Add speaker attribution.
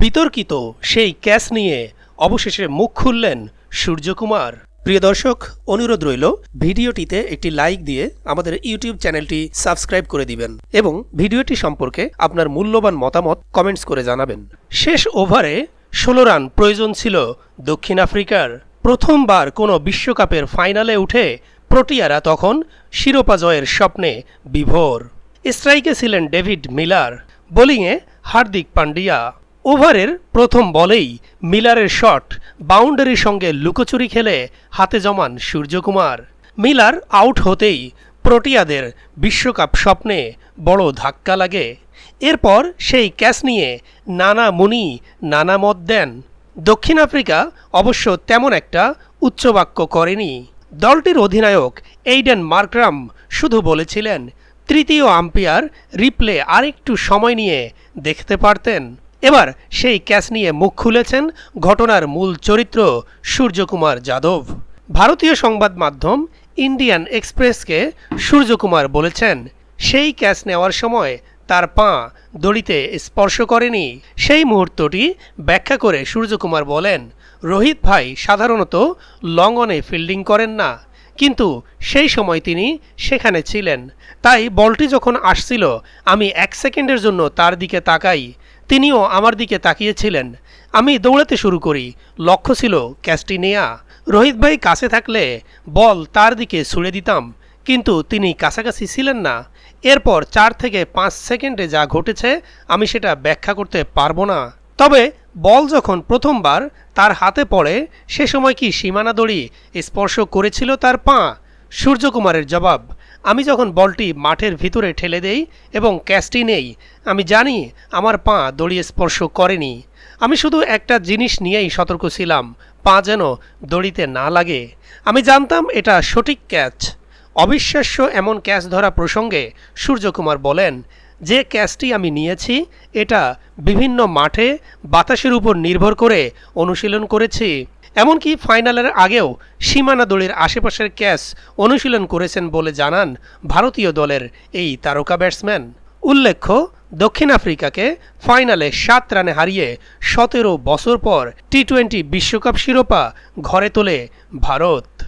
Speaker 1: বিতর্কিত সেই ক্যাচ নিয়ে অবশেষে মুখ খুললেন সূর্যকুমার। প্রিয় দর্শক, অনুরোধ রইল, ভিডিওটিতে একটি লাইক দিয়ে আমাদের ইউটিউব চ্যানেলটি সাবস্ক্রাইব করে দিবেন এবং ভিডিওটি সম্পর্কে আপনার মূল্যবান মতামত কমেন্টস করে জানাবেন। শেষ ওভারে ষোলো রান প্রয়োজন ছিল দক্ষিণ আফ্রিকার। প্রথমবার কোনো বিশ্বকাপের ফাইনালে উঠে প্রোটিয়ারা তখন শিরোপা জয়ের স্বপ্নে বিভোর। স্ট্রাইকে ছিলেন ডেভিড মিলার, বোলিংয়ে হার্দিক পান্ডিয়া ওভারের প্রথম বলেই মিলারের শট বাউন্ডারির সঙ্গে লুকোচুরি খেলে হাতে জমান সূর্যকুমার। মিলার আউট হতেই প্রোটিয়াদের বিশ্বকাপ স্বপ্নে বড় ধাক্কা লাগে। এরপর সেই ক্যাচ নিয়ে নানা মুনি, নানা মত দেন। দক্ষিণ আফ্রিকা অবশ্য তেমন একটা উচ্চবাক্য করেনি। দলটির অধিনায়ক এইডেন মার্করাম শুধু বলেছিলেন, তৃতীয় আম্পায়ার রিপ্লে আরেকটু সময় নিয়ে দেখতে পারতেন। এবার সেই ক্যাচ নিয়ে মুখ খুলেছেন ঘটনার মূল চরিত্র সূর্যকুমার যাদব। ভারতীয় সংবাদ মাধ্যম ইন্ডিয়ান এক্সপ্রেসকে সূর্যকুমার বলেছেন, সেই ক্যাচ নেওয়ার সময় তার পা দড়িতে স্পর্শ করেনি। সেই মুহূর্তটি ব্যাখ্যা করে সূর্যকুমার বলেন, রোহিত ভাই সাধারণত লং অনে ফিল্ডিং করেন না, কিন্তু সেই সময় তিনি সেখানে ছিলেন। তাই বলটি যখন আসছিল, আমি এক সেকেন্ডের জন্য তার দিকে তাকাই। তিনিও আমার দিকে তাকিয়েছিলেন। আমি দৌড়াতে শুরু করি। লক্ষ্য ছিল ক্যাচটি নেয়া রোহিত ভাই কাছে থাকলে বল তার দিকে ছুড়ে দিতাম, কিন্তু তিনি কাছাকাছি ছিলেন না। এরপর চার থেকে পাঁচ সেকেন্ডে যা ঘটেছে, আমি সেটা ব্যাখ্যা করতে পারব না। তবে বল যখন প্রথমবার তার হাতে পড়ে, সে সময় কি সীমানা দড়ি স্পর্শ করেছিল তার পা? সূর্যকুমারের জবাব আমি যখন বলটি মাঠের ভিতরে ঠেলে দেই এবং ক্যাচটি নেই, আমি জানি আমার পা দড়িয়ে স্পর্শ করেনি। আমি শুধু একটা জিনিস নিয়েই সতর্ক ছিলাম, পা যেন দড়িতে না লাগে। আমি জানতাম এটা সঠিক ক্যাচ। অবিশ্বাস্য এমন ক্যাচ ধরা প্রসঙ্গে সূর্যকুমার বলেন, যে ক্যাচটি আমি নিয়েছি, এটা বিভিন্ন মাঠে বাতাসের উপর নির্ভর করে অনুশীলন করেছি। এমনকি ফাইনালের আগেও সীমানা দড়ির আশেপাশের ক্যাচ অনুশীলন করেছেন বলে জানান ভারতীয় দলের এই তারকা ব্যাটসম্যান। উল্লেখ্য, দক্ষিণ আফ্রিকাকে ফাইনালে সাত রানে হারিয়ে সতেরো বছর পর টি টোয়েন্টি বিশ্বকাপ শিরোপা ঘরে তোলে ভারত।